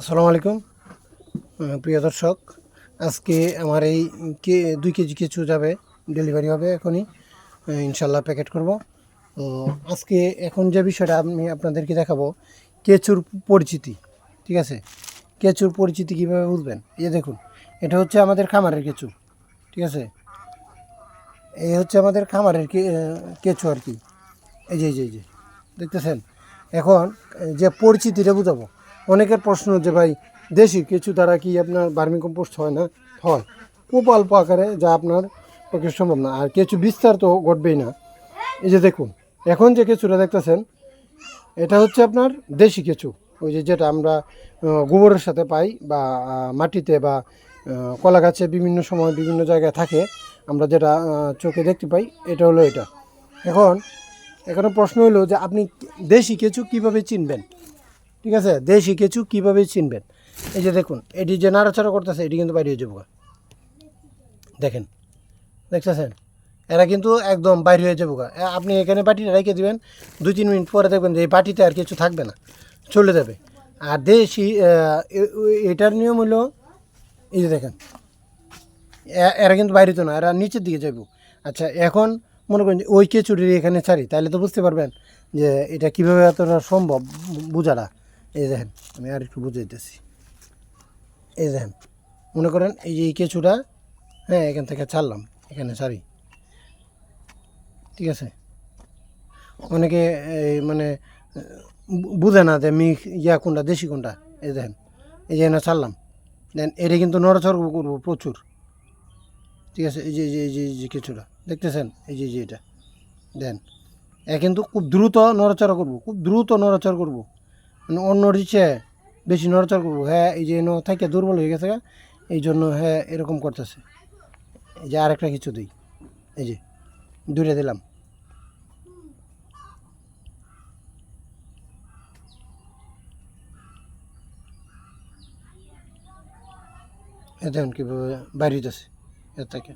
আসসালামু আলাইকুম প্রিয় দর্শক, আজকে আমার এই কে দুই কেজি কিছু যাবে, ডেলিভারি হবে এখনই ইনশাল্লাহ প্যাকেট করব। আজকে এখন যে বিষয়টা আমি আপনাদেরকে দেখাবো, কেঁচুর পরিচিতি, ঠিক আছে? কেঁচুর পরিচিতি কীভাবে বুঝবেন? এই দেখুন, এটা হচ্ছে আমাদের খামারের কেঁচু, ঠিক আছে? এই হচ্ছে আমাদের খামারের কেঁচু আর কি। এই যে এই যে, দেখতেছেন? এখন যে পরিচিতিটা বুঝাবো অনেকের প্রশ্ন যে ভাই, দেশি কিছু দ্বারা কি আপনার বার্মি কম্পোস্ট হয় না? হয়। খুব অল্প আকারে যা আপনার পক্ষে সম্ভব না। আর কিছু বিস্তার তো ঘটবেই না। এই যে দেখুন, এখন যে কেঁচুটা দেখতেছেন, এটা হচ্ছে আপনার দেশি কেঁচু ওই যে যেটা আমরা গোবরের সাথে পাই বা মাটিতে বা কলা গাছে বিভিন্ন সময় বিভিন্ন জায়গায় থাকে। আমরা যেটা চোখে দেখতে পাই, এটা হলো এটা। এখন, এখানে প্রশ্ন হলো যে আপনি দেশি কেঁচু কীভাবে চিনবেন? ঠিক আছে? দেশি কেঁচু কীভাবে চিনবেন? এই যে দেখুন, এটি যে নাড়াচাড়া করতেছে, এটি কিন্তু বাইরে হয়ে যাব। দেখেন, দেখতেছেন? এরা কিন্তু একদম বাইরে হয়ে যাব। আপনি এখানে বাটিটা রেখে দেবেন, দুই তিন মিনিট পরে দেখবেন যে এই বাটিতে আর কিছু থাকবে না, চলে যাবে। আর দেশি এটার নিয়ম হলো, এই যে দেখেন এরা কিন্তু বাইরে তো না, এরা নিচের দিকে যাইব আচ্ছা এখন মনে করেন ওই কেচুরির এখানে ছাড়ি, তাহলে তো বুঝতে পারবেন যে এটা কীভাবে এতটা সম্ভব বু- বোঝাটা এই দেখেন, আমি আর একটু বুঝে দিতেছি এই দেখেন, মনে করেন এই যে এই কেঁচুটা হ্যাঁ এখান থেকে ছাড়লাম, এখানে ছাড়ি ঠিক আছে? অনেকে মানে বুঝে না যে মি ইয়া কোনটা, দেশি কোনটা? এই দেখেন, এই যে ছাড়লাম। দেন এটা কিন্তু নড়াচড় করব প্রচুর। ঠিক আছে? এই যে এই যে এই যে কিছুটা দেখতেছেন? এই যে যে এটা। দেন, এ কিন্তু খুব দ্রুত নড়াচড়া করব, খুব দ্রুত নড়াচড়া করব। অন্য রিচে বেশি নড়াচড়া করব। হ্যাঁ এই যে থাকে, দুর্বল হয়ে গেছে এই জন্য হ্যাঁ এরকম করতেছে। এই যে আরেকটা কিছু দিই। এই যে দূরে দিলাম। দেখুন কীভাবে বাইরে হইতেছে, এর থেকে।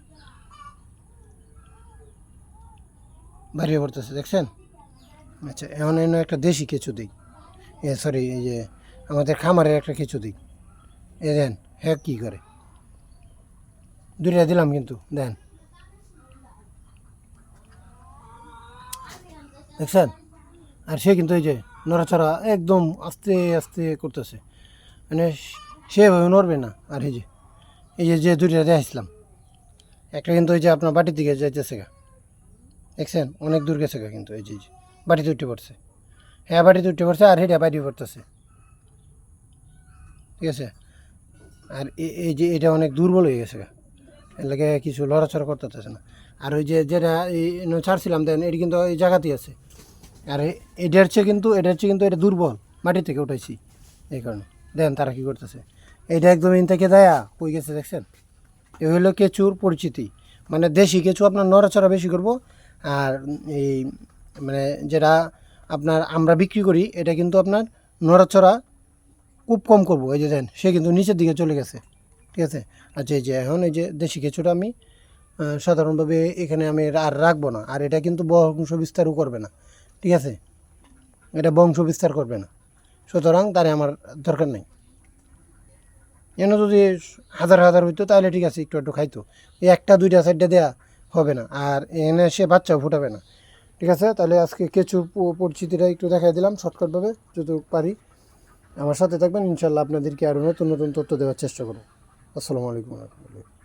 বাইরে পড়তেছে, দেখছেন? আচ্ছা এখন এনে একটা দেশি কিছু দিই। এ সরি এই যে আমাদের খামারের একটা কেঁচু দিই। এ, দেন হ্যাঁ কী করে? দুইটা দিলাম কিন্তু, দেন। দেখছেন? আর সে কিন্তু এই যে নড়াচড়া একদম আস্তে আস্তে করতেছে। মানে সেভাবে নড়বে না। আর এই যে এই যে যে দুইটা দেখাইছিলাম একটা কিন্তু ওই যে আপনার বাটির দিকে যাইতেছে গা। দেখছেন? অনেক দূর গেছে গা কিন্তু এই যে এই যে, বাটিতে উঠে পড়ছে। হ্যাঁ বাটিতে উঠে পড়ছে আর হেটা বাইরে পড়তেছে। ঠিক আছে? আর এই যে এটা অনেক দুর্বল হয়ে গেছে এর লাগে কিছু লড়াচড়া করতেছে না। আর ওই যে যেটা এই ছাড়ছিলাম দেন, এটি কিন্তু এই জায়গাতেই আছে। আর এটার চেয়ে কিন্তু এটার চেয়ে কিন্তু এটা দুর্বল, মাটি থেকে উঠাইছি এই কারণে। দেন তারা কি করতেছে? এটা একদম ইন থেকে দেয়া কই গেছে দেখছেন? এ হলো কেঁচুর পরিচিতি। মানে দেশি কেঁচু আপনার নড়াচড়া বেশি করব। আর এই মানে যেটা আপনার আমরা বিক্রি করি, এটা কিন্তু আপনার নড়াচড়া খুব কম করব। এই যে দেন সে কিন্তু নিচের দিকে চলে গেছে। ঠিক আছে? আচ্ছা এই যে এখন এই যে দেশি কেঁচুটা আমি সাধারণভাবে এখানে আমি আর রাখব না। আর এটা কিন্তু বংশ বিস্তারও করবে না। ঠিক আছে? এটা বংশ বিস্তার করবে না। সুতরাং তারে আমার দরকার নেই। এনে যদি হাজার হাজার হইতো, তাহলে ঠিক আছে, একটু একটু খাইতো। একটা, দুইটা সাইডটা দেয়া হবে না। আর এনে সে বাচ্চাও ফুটাবে না। ঠিক আছে? তাহলে আজকে কেঁচুর পরিচিতিটা একটু দেখাই দিলাম শর্টকাটভাবে, যতটুকু পারি। আমার সাথে থাকবেন ইনশাল্লাহ আপনাদেরকে আরও নতুন নতুন তথ্য দেওয়ার চেষ্টা করব। আসসালামু আলাইকুম রহমতুল্লাহ।